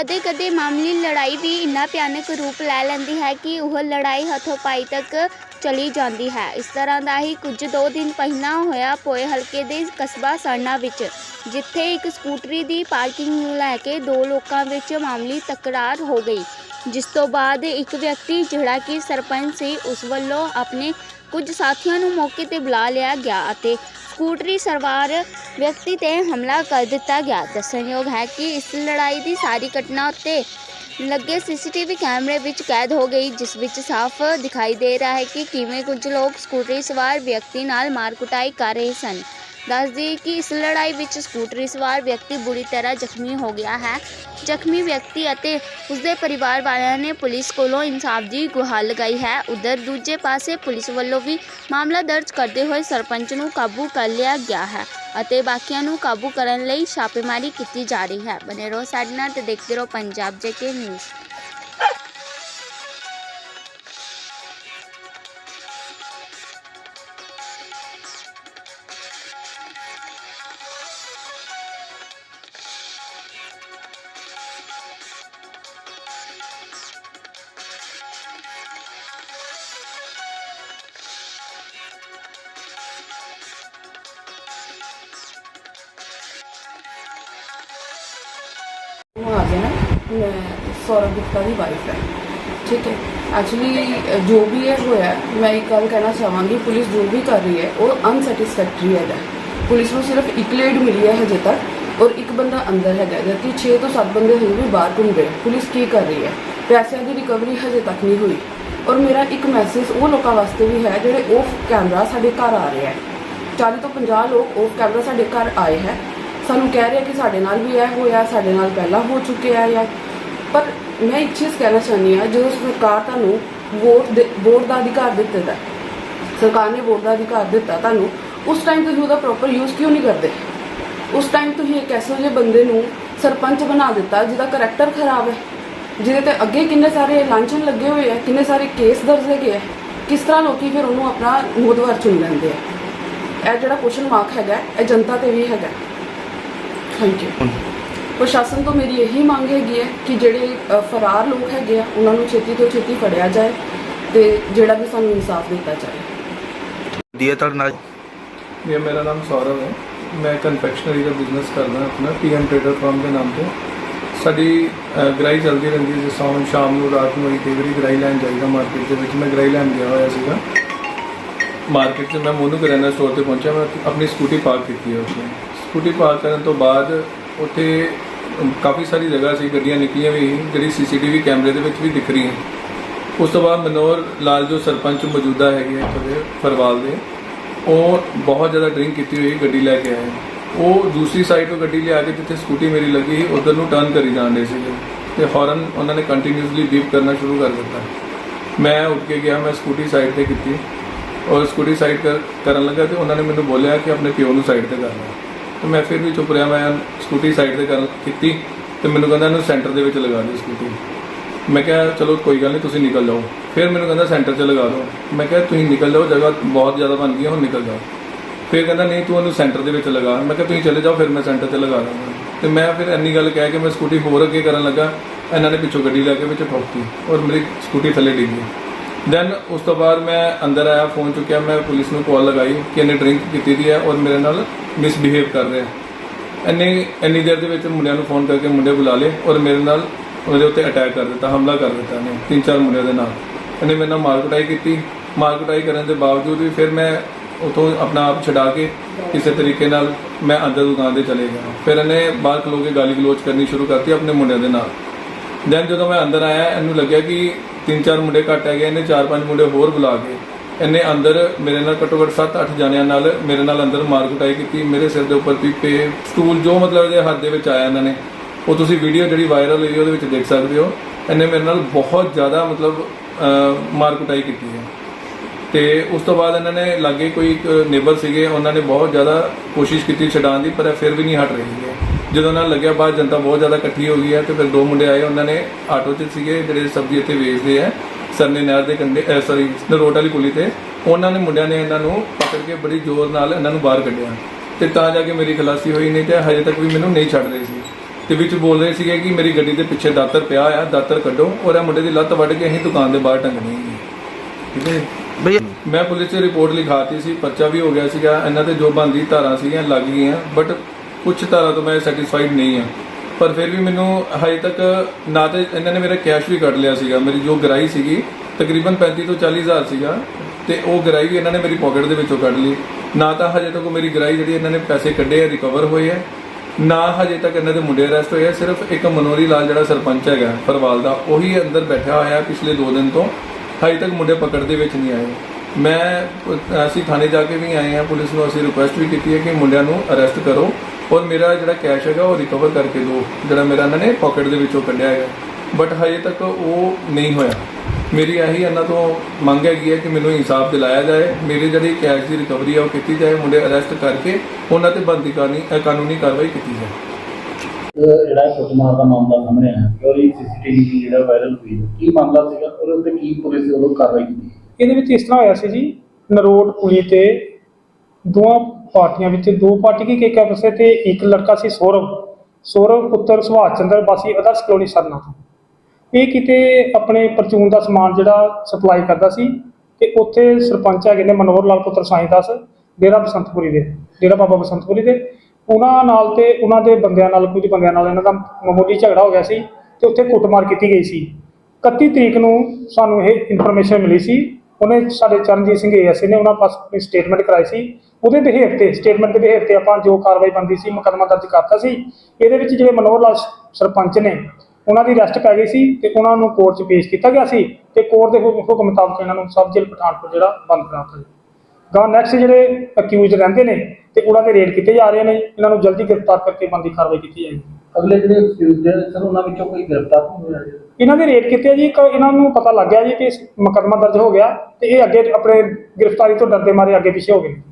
ਕਦੇ-ਕਦੇ ਮਾਮੂਲੀ ਲੜਾਈ ਵੀ ਇੰਨਾ ਭਿਆਨਕ ਰੂਪ ਲੈ ਲੈਂਦੀ ਹੈ ਕਿ ਉਹ ਲੜਾਈ ਹੱਥੋਂ-ਪਾਈ ਤੱਕ ਚਲੀ ਜਾਂਦੀ ਹੈ। ਇਸ ਤਰ੍ਹਾਂ ਦਾ ਹੀ ਕੁਝ ਦੋ ਦਿਨ ਪਹਿਲਾਂ ਹੋਇਆ ਪੋਏ ਹਲਕੇ ਦੇ ਕਸਬਾ ਸਰਨਾ ਵਿੱਚ, ਜਿੱਥੇ ਇੱਕ ਸਕੂਟਰੀ ਦੀ ਪਾਰਕਿੰਗ ਨੂੰ ਲੈ ਕੇ ਦੋ ਲੋਕਾਂ ਵਿੱਚ ਮਾਮੂਲੀ ਤਕਰਾਰ ਹੋ ਗਈ। ਜਿਸ ਤੋਂ ਬਾਅਦ ਇੱਕ ਵਿਅਕਤੀ ਜਿਹੜਾ ਕਿ ਸਰਪੰਚ ਸੀ, ਉਸ ਵੱਲੋਂ ਆਪਣੇ ਕੁਝ ਸਾਥੀਆਂ ਨੂੰ ਮੌਕੇ ਤੇ ਬੁਲਾ ਲਿਆ ਗਿਆ ਅਤੇ ਸਕੂਟਰੀ ਸਵਾਰ ਵਿਅਕਤੀ ਤੇ ਹਮਲਾ ਕਰ ਦਿੱਤਾ ਗਿਆ। ਦੱਸਣਯੋਗ ਹੈ ਕਿ ਇਸ ਲੜਾਈ ਦੀ ਸਾਰੀ ਘਟਨਾ ਉੱਤੇ ਲੱਗੇ ਸੀਸੀਟੀਵੀ ਕੈਮਰੇ ਵਿੱਚ ਕੈਦ ਹੋ ਗਈ, ਜਿਸ ਵਿੱਚ ਸਾਫ਼ ਦਿਖਾਈ ਦੇ ਰਿਹਾ ਹੈ ਕਿ ਕਿਵੇਂ ਕੁਝ ਲੋਕ ਸਕੂਟਰੀ ਸਵਾਰ ਵਿਅਕਤੀ ਨਾਲ ਮਾਰ ਕੁਟਾਈ ਕਰ ਰਹੇ ਸਨ। ਦੱਸ ਦਈਏ ਕਿ ਇਸ ਲੜਾਈ ਵਿੱਚ ਸਕੂਟਰੀ ਸਵਾਰ ਵਿਅਕਤੀ ਬੁਰੀ ਤਰ੍ਹਾਂ ਜ਼ਖਮੀ ਹੋ ਗਿਆ ਹੈ। ਜ਼ਖਮੀ ਵਿਅਕਤੀ ਅਤੇ ਉਸਦੇ ਪਰਿਵਾਰ ਵਾਲਿਆਂ ਨੇ ਪੁਲਿਸ ਕੋਲੋਂ ਇਨਸਾਫ ਦੀ ਗੁਹਾਰ ਲਗਾਈ ਹੈ। ਉਧਰ ਦੂਜੇ ਪਾਸੇ ਪੁਲਿਸ ਵੱਲੋਂ ਵੀ ਮਾਮਲਾ ਦਰਜ ਕਰਦੇ ਹੋਏ ਸਰਪੰਚ ਨੂੰ ਕਾਬੂ ਕਰ ਲਿਆ ਗਿਆ ਹੈ ਅਤੇ ਬਾਕੀਆਂ ਨੂੰ ਕਾਬੂ ਕਰਨ ਲਈ ਛਾਪੇਮਾਰੀ ਕੀਤੀ ਜਾ ਰਹੀ ਹੈ। ਬਨੇ ਰਹੋ ਸਾਡੇ ਨਾਲ ਤੇ ਦੇਖਦੇ ਰਹੋ ਪੰਜਾਬ ਜੇਕੇ ਨਿਊਜ਼। ਆ ਹੈ ਮੈਂ ਸੌਰਵ ਗੁਪਤਾ ਦੀ ਵਾਈਫ ਹੈ। ਠੀਕ ਹੈ। ਐਕਚੁਅਲੀ ਜੋ ਵੀ ਇਹ ਹੋਇਆ, ਮੈਂ ਇੱਕ ਗੱਲ ਕਹਿਣਾ ਚਾਹਾਂਗੀ, ਪੁਲਿਸ ਜੋ ਵੀ ਕਰ ਰਹੀ ਹੈ, ਉਹ ਅਨਸੈਟੀਸਫੈਕਟਰੀ ਹੈਗਾ। ਪੁਲਿਸ ਨੂੰ ਸਿਰਫ ਇੱਕ ਲੇਡ ਮਿਲੀ ਹੈ ਹਜੇ ਤੱਕ, ਔਰ ਇੱਕ ਬੰਦਾ ਅੰਦਰ ਹੈਗਾ, ਜਦਕਿ 6 ਤੋਂ 7 ਬੰਦੇ ਹਜੇ ਵੀ ਬਾਹਰ ਘੁੰਮ ਰਹੇ ਪੁਲਿਸ ਕੀ ਕਰ ਰਹੀ ਹੈ? ਪੈਸਿਆਂ ਦੀ ਰਿਕਵਰੀ ਹਜੇ ਤੱਕ ਨਹੀਂ ਹੋਈ। ਔਰ ਮੇਰਾ ਇੱਕ ਮੈਸੇਜ ਉਹ ਲੋਕਾਂ ਵਾਸਤੇ ਵੀ ਹੈ, ਜਿਹੜੇ ਉਹ ਕੈਮਰਾ ਸਾਡੇ ਘਰ ਆ ਰਿਹਾ ਹੈ। 40 ਤੋਂ 50 ਲੋਕ ਉਹ ਕੈਮਰਾ ਸਾਡੇ ਘਰ ਆਏ ਹੈ। ਸਾਨੂੰ ਕਹਿ ਰਿਹਾ ਕਿ ਸਾਡੇ ਨਾਲ ਵੀ ਇਹ ਹੋਇਆ, ਸਾਡੇ ਨਾਲ ਪਹਿਲਾਂ ਹੋ ਚੁੱਕਿਆ ਹੈ ਜਾਂ ਪਰ ਮੈਂ ਇੱਕ ਚੀਜ਼ ਕਹਿਣਾ ਚਾਹੁੰਦੀ ਹਾਂ, ਜਦੋਂ ਸਰਕਾਰ ਤੁਹਾਨੂੰ ਵੋਟ ਦੇ- ਵੋਟ ਦਾ ਅਧਿਕਾਰ ਦਿੱਤਾ ਹੈ, ਸਰਕਾਰ ਨੇ ਵੋਟ ਦਾ ਅਧਿਕਾਰ ਦਿੱਤਾ ਤੁਹਾਨੂੰ, ਉਸ ਟਾਈਮ ਤੁਸੀਂ ਉਹਦਾ ਪ੍ਰੋਪਰ ਯੂਜ਼ ਕਿਉਂ ਨਹੀਂ ਕਰਦੇ? ਉਸ ਟਾਈਮ ਤੁਸੀਂ ਇੱਕ ਐਸੋ ਜਿਹੇ ਬੰਦੇ ਨੂੰ ਸਰਪੰਚ ਬਣਾ ਦਿੱਤਾ ਜਿਹਦਾ ਕਰੈਕਟਰ ਖਰਾਬ ਹੈ, ਜਿਹਦੇ ਤੇ ਅੱਗੇ ਕਿੰਨੇ ਸਾਰੇ ਲਾਂਛਨ ਲੱਗੇ ਹੋਏ ਆ, ਕਿੰਨੇ ਸਾਰੇ ਕੇਸ ਦਰਜ ਹੈਗੇ ਆ, ਕਿਸ ਤਰ੍ਹਾਂ ਲੋਕੀ ਫਿਰ ਉਹਨੂੰ ਆਪਣਾ ਮੋਦਵਾਰ ਚੁਣ ਲੈਂਦੇ ਆ? ਇਹ ਜਿਹੜਾ ਕੁਐਸਚਨ ਮਾਰਕ ਹੈਗਾ, ਇਹ ਜਨਤਾ ਤੇ ਵੀ ਹੈਗਾ। ਥੈਂਕ ਯੂ ਪ੍ਰਸ਼ਾਸਨ ਤੋਂ ਮੇਰੀ ਇਹੀ ਮੰਗ ਹੈਗੀ ਹੈ ਕਿ ਜਿਹੜੇ ਅ, ਫਰਾਰ ਲੋਕ ਹੈਗੇ ਆ ਉਹਨਾਂ ਨੂੰ ਛੇਤੀ ਤੋਂ ਛੇਤੀ ਫੜਿਆ ਜਾਏ ਤੇ ਜਿਹੜਾ ਵੀ ਸਾਨੂੰ ਇਨਸਾਫ ਦਿੱਤਾ ਜਾਏ। ਦੀਏ ਤੁਹਾਡੇ ਨਾਲ? ਇਹ ਮੇਰਾ ਨਾਮ ਸੌਰਵ ਹੈ। ਮੈਂ ਕਨਫੈਕਸ਼ਨਰੀ ਦਾ ਬਿਜ਼ਨਸ ਕਰਦਾ ਆਪਣਾ ਪੀਐਮ ਟ੍ਰੇਡਰ ਫਰਮ ਦੇ ਨਾਮ ਤੋਂ। ਸਾਡੀ ਅ, ਗਰਾਈ ਚੱਲਦੀ ਰਹਿੰਦੀ ਹੈ ਜਿਸ ਤਰ੍ਹਾਂ ਹੁਣ ਸ਼ਾਮ ਨੂੰ ਰਾਤ ਨੂੰ ਕਈ ਵਾਰੀ ਗਰਾਈ ਲੈਣ ਜਾਈਦਾ ਮਾਰਕੀਟ ਦੇ ਵਿੱਚ। ਮੈਂ ਗਰਾਈ ਲੈਣ ਗਿਆ ਹੋਇਆ ਸੀਗਾ। ਮਾਰਕੀਟ 'ਚ ਮੈਂ ਮੋਨੂ ਕਰਿਆਨਾ ਸਟੋਰ ਤੇ ਪਹੁੰਚਿਆ ਮੈਂ ਆਪਣੀ ਸਕੂਟੀ ਪਾਰਕ ਕੀਤੀ ਹੈ ਉੱਥੇ। ਸਕੂਟੀ ਪਾਰਕ ਕਰਨ ਤੋਂ ਬਾਅਦ ਉੱਥੇ ਕਾਫੀ ਸਾਰੀ ਜਗ੍ਹਾ ਸੀ ਗੱਡੀਆਂ ਨਿਕਲੀਆਂ ਵੀ ਸੀ, ਜਿਹੜੀ ਸੀਸੀਟੀਵੀ ਕੈਮਰੇ ਦੇ ਵਿੱਚ ਵੀ ਦਿਖ ਰਹੀ ਹੈ ਉਸ ਤੋਂ ਬਾਅਦ ਮਨੋਹਰ ਲਾਲ ਜੋ ਸਰਪੰਚ ਮੌਜੂਦਾ ਹੈਗੇ ਆ ਇੱਥੋਂ ਦੇ ਫਰਵਾਲ ਦੇ ਉਹ ਬਹੁਤ ਜ਼ਿਆਦਾ ਡਰਿੰਕ ਕੀਤੀ ਹੋਈ ਗੱਡੀ ਲੈ ਕੇ ਆਏ। ਉਹ ਦੂਸਰੀ ਸਾਈਡ ਤੋਂ ਗੱਡੀ ਲਿਆ ਕੇ ਜਿੱਥੇ ਸਕੂਟੀ ਮੇਰੀ ਲੱਗੀ ਸੀ ਉਧਰ ਨੂੰ ਟਰਨ ਕਰੀ ਜਾਂਦੇ ਸੀਗੇ। ਤੇ ਹੌਰਨ ਉਹਨਾਂ ਨੇ ਕੰਟੀਨਿਊਸਲੀ ਬੀਪ ਕਰਨਾ ਸ਼ੁਰੂ ਕਰ ਦਿੱਤਾ। ਮੈਂ ਉੱਠ ਕੇ ਗਿਆ ਮੈਂ ਸਕੂਟੀ ਸਾਈਡ ਤੇ ਕੀਤੀ। ਔਰ ਸਕੂਟੀ ਸਾਈਡ ਕਰਨ ਲੱਗਾ ਤੇ ਉਹਨਾਂ ਨੇ ਮੈਨੂੰ ਬੋਲਿਆ ਕਿ ਆਪਣੇ ਪਿਓ ਨੂੰ ਸਾਈਡ ਤੇ ਕਰ ਲੈ। ਤੇ ਮੈਂ ਫਿਰ ਵੀ ਚੁੱਪ ਰਿਹਾ, ਮੈਂ ਸਕੂਟੀ ਸਾਈਡ ਤੇ ਕਰ ਕੀਤੀ ਤੇ ਮੈਨੂੰ ਕਹਿੰਦਾ ਇਹਨੂੰ ਸੈਂਟਰ ਦੇ ਵਿੱਚ ਲਗਾ ਦੇ ਸਕੂਟੀ। ਮੈਂ ਕਿਹਾ, ਚਲੋ ਕੋਈ ਗੱਲ ਨਹੀਂ, ਤੁਸੀਂ ਨਿਕਲ ਜਾਓ। ਫਿਰ ਮੈਨੂੰ ਕਹਿੰਦਾ ਸੈਂਟਰ 'ਚ ਲਗਾ ਦਿਓ। ਮੈਂ ਕਿਹਾ, ਤੁਸੀਂ ਨਿਕਲ ਜਾਓ, ਜਗ੍ਹਾ ਬਹੁਤ ਜ਼ਿਆਦਾ ਬਣ ਗਈ ਹੈ ਹੁਣ ਨਿਕਲ ਜਾਓ। ਫਿਰ ਕਹਿੰਦਾ, ਨਹੀਂ, ਤੂੰ ਉਹਨੂੰ ਸੈਂਟਰ ਦੇ ਵਿੱਚ ਲਗਾ। ਮੈਂ ਕਿਹਾ, ਤੁਸੀਂ ਚਲੇ ਜਾਓ, ਫਿਰ ਮੈਂ ਸੈਂਟਰ 'ਤੇ ਲਗਾ ਦਾਂਗਾ। ਤੇ ਮੈਂ ਫਿਰ ਇੰਨੀ ਗੱਲ ਕਹਿ ਕੇ ਮੈਂ ਸਕੂਟੀ ਹੋਰ ਅੱਗੇ ਕਰਨ ਲੱਗਾ। ਇਹਨਾਂ ਨੇ ਪਿੱਛੋਂ ਗੱਡੀ ਲੈ ਕੇ ਵਿੱਚ ਠੋਕਤੀ ਔਰ ਮੇਰੀ ਸਕੂਟੀ ਥੱਲੇ ਡਿੱਗ ਗਈ। ਦੈਨ ਉਸ ਤੋਂ ਬਾਅਦ ਮੈਂ ਅੰਦਰ ਆਇਆ ਫੋਨ ਚੁੱਕਿਆ, ਮੈਂ ਪੁਲਿਸ ਨੂੰ ਕਾਲ ਲਗਾਈ ਕਿ ਇਹਨੇ ਡਰਿੰਕ ਕੀਤੀ ਦੀ ਹੈ ਔਰ ਮੇਰੇ ਨਾਲ ਮਿਸਬਿਹੇਵ ਕਰ ਰਿਹਾ ਇੰਨੀ ਇੰਨੀ ਦੇਰ ਦੇ ਵਿੱਚ ਮੁੰਡਿਆਂ ਨੂੰ ਫੋਨ ਕਰਕੇ ਮੁੰਡੇ ਬੁਲਾ ਲਏ ਔਰ ਮੇਰੇ ਨਾਲ ਉਹਦੇ ਉੱਤੇ ਅਟੈਕ ਕਰ ਦਿੱਤਾ, ਹਮਲਾ ਕਰ ਦਿੱਤਾ ਇਹਨੇ, ਤਿੰਨ ਚਾਰ ਮੁੰਡਿਆਂ ਦੇ ਨਾਲ। ਇਹਨੇ ਮੇਰੇ ਨਾਲ ਮਾਰਕਟਾਈ ਕੀਤੀ। ਮਾਰਕਟਾਈ ਕਰਨ ਦੇ ਬਾਵਜੂਦ ਵੀ ਫਿਰ ਮੈਂ ਉਥੋਂ ਆਪਣਾ ਆਪ ਛਡਾ ਕੇ ਕਿਸੇ ਤਰੀਕੇ ਨਾਲ ਮੈਂ ਅੰਦਰ ਦੁਕਾਨ ਦੇ ਚਲੇ ਗਿਆ। ਫਿਰ ਇਹਨੇ ਬਾਹਰ ਖਲੋ ਕੇ ਗਾਲੀ ਗਲੋਚ ਕਰਨੀ ਸ਼ੁਰੂ ਕਰਤੀ ਆਪਣੇ ਮੁੰਡਿਆਂ ਦੇ ਨਾਲ। ਦੈਨ ਜਦੋਂ ਮੈਂ ਅੰਦਰ ਆਇਆ, ਇਹਨੂੰ ਲੱਗਿਆ ਕਿ ਤਿੰਨ ਚਾਰ ਮੁੰਡੇ ਘੱਟ ਹੈਗੇ, ਇਹਨੇ ਚਾਰ ਪੰਜ ਮੁੰਡੇ ਹੋਰ ਬੁਲਾ ਕੇ ਇਹਨੇ ਅੰਦਰ ਮੇਰੇ ਨਾਲ ਘੱਟੋ ਘੱਟ 7-8 ਜਣਿਆਂ ਨਾਲ ਮੇਰੇ ਨਾਲ ਅੰਦਰ ਮਾਰ ਕੁਟਾਈ ਕੀਤੀ, ਮੇਰੇ ਸਿਰ ਦੇ ਉੱਪਰ ਪੀਪੇ ਸਟੂਲ ਜੋ ਮਤਲਬ ਇਹਦੇ ਹੱਥ ਦੇ ਵਿੱਚ ਆਇਆ ਇਹਨਾਂ ਨੇ, ਉਹ ਤੁਸੀਂ ਵੀਡੀਓ ਜਿਹੜੀ ਵਾਇਰਲ ਹੋਈ ਉਹਦੇ ਵਿੱਚ ਦੇਖ ਸਕਦੇ ਹੋ, ਇਹਨੇ ਮੇਰੇ ਨਾਲ ਬਹੁਤ ਜ਼ਿਆਦਾ ਮਤਲਬ ਮਾਰ ਕੁਟਾਈ ਕੀਤੀ ਹੈ। ਤੇ ਉਸ ਤੋਂ ਬਾਅਦ ਇਹਨਾਂ ਨੇ ਲਾਗੇ ਕੋਈ ਇੱਕ ਨੇਬਰ ਸੀਗੇ, ਉਹਨਾਂ ਨੇ ਬਹੁਤ ਜ਼ਿਆਦਾ ਕੋਸ਼ਿਸ਼ ਕੀਤੀ ਛਡਾਉਣ ਦੀ, ਪਰ ਇਹ ਫਿਰ ਵੀ ਨਹੀਂ ਹਟ ਰਹੀ ਹੈ ਜਦੋਂ ਉਹਨਾਂ ਨੂੰ ਲੱਗਿਆ ਬਾਅਦ ਜਨਤਾ ਬਹੁਤ ਜ਼ਿਆਦਾ ਇਕੱਠੀ ਹੋ ਗਈ ਹੈ ਤੇ ਫਿਰ ਦੋ ਮੁੰਡੇ ਆਏ ਉਹਨਾਂ ਨੇ ਆਟੋ 'ਚ ਸੀਗੇ ਜਿਹੜੇ ਸਬਜ਼ੀ ਇੱਥੇ ਵੇਚਦੇ ਆ ਸਰਨੇ ਨਹਿਰ ਦੇ ਕੰਢੇ ਸੌਰੀ ਨਰੋਟ ਵਾਲੀ ਪੁਲੀ ਤੇ। ਉਹਨਾਂ ਨੇ ਮੁੰਡਿਆਂ ਨੇ ਇਹਨਾਂ ਨੂੰ ਪਕੜ ਕੇ ਬੜੀ ਜ਼ੋਰ ਨਾਲ ਇਹਨਾਂ ਨੂੰ ਬਾਹਰ ਕੱਢਿਆ ਤੇ ਤਾਂ ਜਾ ਕੇ ਮੇਰੀ ਖਲਾਸੀ ਹੋਈ ਨਹੀਂ ਤੇ ਹਜੇ ਤੱਕ ਵੀ ਮੈਨੂੰ ਨਹੀਂ ਛੱਡ ਰਹੇ ਸੀ। ਤੇ ਵਿੱਚ ਬੋਲ ਰਹੇ ਸੀਗੇ ਕਿ ਮੇਰੀ ਗੱਡੀ ਦੇ ਪਿੱਛੇ ਦਾਤਰ ਪਿਆ ਆ ਦਾਤਰ ਕੱਢੋ ਔਰ ਇਹ ਮੁੰਡੇ ਦੀ ਲੱਤ ਵੱਢ ਕੇ ਅਸੀਂ ਦੁਕਾਨ ਦੇ ਬਾਹਰ ਟੰਗਣੀ ਹੈ। ਠੀਕ ਹੈ? ਭਈਆ ਮੈਂ ਪੁਲਿਸ 'ਚ ਰਿਪੋਰਟ ਲਿਖਾਤੀ ਸੀ ਪਰਚਾ ਵੀ ਹੋ ਗਿਆ ਸੀਗਾ ਇਹਨਾਂ ਤੇ ਜੋ ਬੰਦੀ ਧਾਰਾਂ ਸੀਗੀਆਂ ਲੱਗ ਗਈਆਂ ਬਟ ਕੁਝ ਧਾਰਾਂ ਤੋਂ ਮੈਂ ਸੈਟੀਸਫਾਈਡ ਨਹੀਂ ਹਾਂ। ਪਰ ਫਿਰ ਵੀ ਮੈਨੂੰ ਹਜੇ ਤੱਕ ਨਾ ਤੇ ਇਹਨਾਂ ਨੇ ਮੇਰਾ ਕੈਸ਼ ਵੀ ਕੱਢ ਲਿਆ ਸੀਗਾ। ਮੇਰੀ ਜੋ ਗਰਾਈ ਸੀਗੀ, ਤਕਰੀਬਨ 35 ਤੋਂ 40 ਹਜ਼ਾਰ ਸੀਗਾ ਤੇ ਉਹ ਗਰਾਈ ਵੀ ਇਹਨਾਂ ਨੇ ਮੇਰੀ ਪਾਕਟ ਦੇ ਵਿੱਚੋਂ ਕੱਢ ਲਈ। ਨਾ ਤਾਂ ਹਜੇ ਤੱਕ ਉਹ ਮੇਰੀ ਗਰਾਈ ਜਿਹੜੀ ਇਹਨਾਂ ਨੇ ਪੈਸੇ ਕੱਢੇ ਆ ਰਿਕਵਰ ਹੋਏ ਆ। ਨਾ ਹਜੇ ਤੱਕ ਇਹਨਾਂ ਦੇ ਮੁੰਡੇ ਅਰੈਸਟ ਹੋਏ ਆ। ਸਿਰਫ ਇੱਕ ਮਨੋਰੀ ਲਾਲ ਜਿਹੜਾ ਸਰਪੰਚ ਹੈਗਾ ਪਰਵਾਲ ਦਾ, ਉਹੀ ਅੰਦਰ ਬੈਠਾ ਹੋਇਆ ਪਿਛਲੇ 2 ਦਿਨ ਤੋਂ। ਹਜੇ ਤੱਕ ਮੁੰਡੇ ਪਕੜ ਦੇ ਵਿੱਚ ਨਹੀਂ ਆਏ। ਮੈਂ ਅਸੀਂ ਥਾਣੇ ਜਾ ਕੇ ਵੀ ਆਏ ਹਾਂ। ਪੁਲਿਸ ਨੂੰ ਅਸੀਂ ਰਿਕੁਐਸਟ ਵੀ ਕੀਤੀ ਹੈ ਕਿ ਮੁੰਡਿਆਂ ਨੂੰ ਅਰੈਸਟ ਕਰੋ। ਔਰ ਮੇਰਾ ਜਿਹੜਾ ਕੈਸ਼ ਹੈਗਾ ਉਹ ਰਿਕਵਰ ਕਰਕੇ ਦਿਓ। ਜਿਹੜਾ ਮੇਰਾ ਇਹਨਾਂ ਨੇ ਪਾਕਟ ਦੇ ਵਿੱਚੋਂ ਕੱਢਿਆ ਹੈਗਾ। ਬਟ ਹਜੇ ਤੱਕ ਉਹ ਨਹੀਂ ਹੋਇਆ। ਮੇਰੀ ਇਹੀ ਇਹਨਾਂ ਤੋਂ ਮੰਗ ਹੈਗੀ ਹੈ ਕਿ ਮੈਨੂੰ ਇਨਸਾਫ ਦਿਲਾਇਆ ਜਾਏ। ਮੇਰੀ ਜਿਹੜੀ ਕੈਸ਼ ਦੀ ਰਿਕਵਰੀ ਹੈ ਉਹ ਕੀਤੀ ਜਾਏ। ਮੁੰਡੇ ਅਰੈਸਟ ਕਰਕੇ ਉਹਨਾਂ ਤੇ ਬੰਦੀ ਕਾਨੂੰਨੀ ਅ, ਕਾਨੂੰਨੀ ਕਾਰਵਾਈ ਕੀਤੀ ਜਾਏ। ਜਿਹੜਾ ਇਹ ਕੁੱਟਮਾਰ ਦਾ ਮਾਮਲਾ ਸਾਹਮਣੇ ਆਇਆ ਕਿ ਉਹਦੀ ਸੀਸੀਟੀਵੀ ਜਿਹੜਾ ਵਾਇਰਲ ਹੋਈ ਕੀ ਮਾਮਲਾ ਸੀਗਾ? ਔਰ ਉਹਦੇ ਕੀ ਪੁਲਿਸ ਉਦੋਂ ਕਾਰਵਾਈ ਕੀਤੀ? ਇਹਦੇ ਵਿੱਚ ਇਸ ਤਰ੍ਹਾਂ ਹੋਇਆ ਸੀ ਜੀ ਨਰੋਡ ਪੁਲੀ ਤੇ ਦੋਵਾਂ ਪਾਰਟੀਆਂ ਵਿੱਚ, ਦੋ ਪਾਰਟੀ ਕੀ ਇੱਕ ਪਾਸੇ ਤੇ ਇੱਕ ਲੜਕਾ ਸੀ ਸੌਰਵ। ਸੌਰਵ ਪੁੱਤਰ ਸੁਭਾਸ਼ ਚੰਦਰ ਵਾਸੀ ਅਦਰਸ ਕਲੋਨੀ ਸਰਨਾ ਤੋਂ। ਇਹ ਕਿਤੇ ਆਪਣੇ ਪਰਚੂਨ ਦਾ ਸਮਾਨ ਜਿਹੜਾ ਸਪਲਾਈ ਕਰਦਾ ਸੀ ਤੇ ਉੱਥੇ ਸਰਪੰਚ ਹੈਗੇ ਨੇ ਮਨੋਹਰ ਲਾਲ ਪੁੱਤਰ ਸਾਈਂ ਦਾਸ ਡੇਰਾ ਬਸੰਤਪੁਰੀ ਦੇ, ਡੇਰਾ ਬਾਬਾ ਬਸੰਤਪੁਰੀ ਦੇ। ਉਹਨਾਂ ਨਾਲ ਤੇ ਉਹਨਾਂ ਦੇ ਬੰਦਿਆਂ ਨਾਲ, ਕੁਝ ਬੰਦਿਆਂ ਨਾਲ ਇਹਨਾਂ ਦਾ ਮਾਮੂਲੀ ਝਗੜਾ ਹੋ ਗਿਆ ਸੀ ਤੇ ਉੱਥੇ ਕੁੱਟਮਾਰ ਕੀਤੀ ਗਈ ਸੀ। 31 ਤਰੀਕ ਨੂੰ ਸਾਨੂੰ ਇਹ ਇਨਫੋਰਮੇਸ਼ਨ ਮਿਲੀ ਸੀ। ਉਹਨੇ ਸਾਡੇ ਚਰਨਜੀਤ ਸਿੰਘ ਏਐਸਏ ਨੇ ਉਹਨਾਂ ਪਾਸ ਆਪਣੀ ਸਟੇਟਮੈਂਟ ਕਰਾਈ ਸੀ ਉਹਦੇ ਬਿਹੇਵ ਤੇ ਸਟੇਟਮੈਂਟ ਦੇ ਬਿਹੇਵ ਤੇ ਆਪਾਂ ਜੋ ਕਾਰਵਾਈ ਬੰਦੀ ਸੀ ਮੁਕੱਦਮਾ ਦਰਜ ਕਰਤਾ ਸੀ। ਇਹਦੇ ਵਿੱਚ ਜਿਹੜੇ ਮਨੋਹਰ ਲਾਲ ਸਰਪੰਚ ਨੇ ਉਹਨਾਂ ਦੀ ਅਰੈਸਟ ਪੈ ਗਈ ਸੀ ਤੇ ਉਹਨਾਂ ਨੂੰ ਕੋਰਟ 'ਚ ਪੇਸ਼ ਕੀਤਾ ਗਿਆ ਸੀ ਤੇ ਕੋਰਟ ਦੇ ਹੁਕਮ ਮੁਤਾਬਕ ਇਹਨਾਂ ਨੂੰ ਸਬ ਜੇਲ੍ਹ ਪਠਾਨਕੋਟ ਜਿਹੜਾ ਬੰਦ ਕਰਾਤਾ ਜੀ ਗਾਂ ਨੈਕਸਟ ਜਿਹੜੇ ਅਕਿਊਜ਼ਡ ਰਹਿੰਦੇ ਨੇ ਤੇ ਉਹਨਾਂ ਤੇ ਰੇਡ ਕੀਤੇ ਜਾ ਰਹੇ ਨੇ ਇਹਨਾਂ ਨੂੰ ਜਲਦੀ ਗ੍ਰਿਫਤਾਰ ਕਰਕੇ ਬੰਦੀ ਕਾਰਵਾਈ ਕੀਤੀ ਜਾਏਗੀ। ਅਗਲੇ ਜਿਹੜੇ accused ਹੈ ਸਰ ਉਹਨਾਂ ਵਿੱਚੋਂ ਕੋਈ ਗ੍ਰਿਫਤਾਰ ਨਹੀਂ ਹੋਇਆ ਜੀ? ਇਹਨਾਂ ਦੇ ਰੇਡ ਕੀਤੇ ਜੀ ਇਹਨਾਂ ਨੂੰ ਪਤਾ ਲੱਗ ਗਿਆ ਜੀ ਕਿ ਮੁਕੱਦਮਾ ਦਰਜ ਹੋ ਗਿਆ ਤੇ ਇਹ ਅੱਗੇ ਆਪਣੇ ਗ੍ਰਿਫਤਾਰੀ ਤੋਂ ਡਰਦੇ ਮਾਰੇ ਅੱਗੇ ਪਿੱਛੇ ਹੋ ਗਏ ਨੇ।